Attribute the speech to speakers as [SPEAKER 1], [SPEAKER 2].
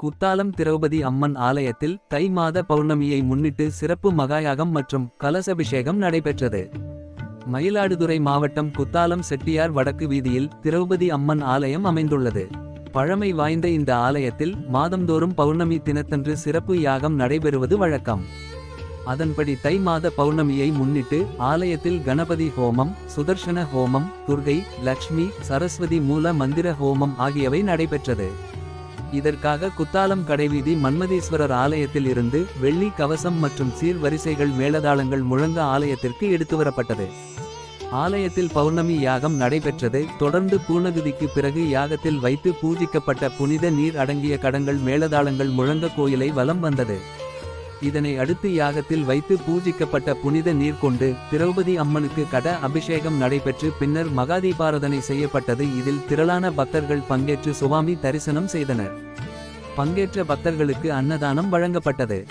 [SPEAKER 1] குத்தாலம் திரௌபதி அம்மன் ஆலயத்தில் தை மாத பௌர்ணமியை முன்னிட்டு சிறப்பு மகாயாகம் மற்றும் கலசபிஷேகம் நடைபெற்றது. மயிலாடுதுறை மாவட்டம் குத்தாலம் செட்டியார் வடக்கு வீதியில் திரௌபதி அம்மன் ஆலயம் அமைந்துள்ளது. பழமை வாய்ந்த இந்த ஆலயத்தில் மாதந்தோறும் பௌர்ணமி தினத்தன்று சிறப்பு யாகம் நடைபெறுவது வழக்கம். அதன்படி தை மாத பௌர்ணமியை முன்னிட்டு ஆலயத்தில் கணபதி ஹோமம் சுதர்ஷன ஹோமம் துர்கை லக்ஷ்மி சரஸ்வதி மூல மந்திர ஹோமம் ஆகியவை நடைபெற்றது. இதற்காக குத்தாலம் கடைவீதி மன்மதீஸ்வரர் ஆலயத்தில் இருந்து வெள்ளி கவசம் மற்றும் சீர்வரிசைகள் மேளதாளங்கள் முழங்க ஆலயத்திற்கு எடுத்து வரப்பட்டது. ஆலயத்தில் பௌர்ணமி யாகம் நடைபெற்றது. தொடர்ந்து பூர்ணகுதிக்கு பிறகு யாகத்தில் வைத்து பூஜிக்கப்பட்ட புனித நீர் அடங்கிய கடங்கள் மேளதாளங்கள் முழங்க கோயிலை வலம் வந்தது. இதனை அடுத்து யாகத்தில் வைத்து பூஜிக்கப்பட்ட புனித நீர் கொண்டு திரௌபதி அம்மனுக்கு கட அபிஷேகம் நடைபெற்று பின்னர் மகாதீபாரதனை செய்யப்பட்டது. இதில் திரளான பக்தர்கள் பங்கேற்று சுவாமி தரிசனம் செய்தனர். பங்கேற்ற பக்தர்களுக்கு அன்னதானம் வழங்கப்பட்டது.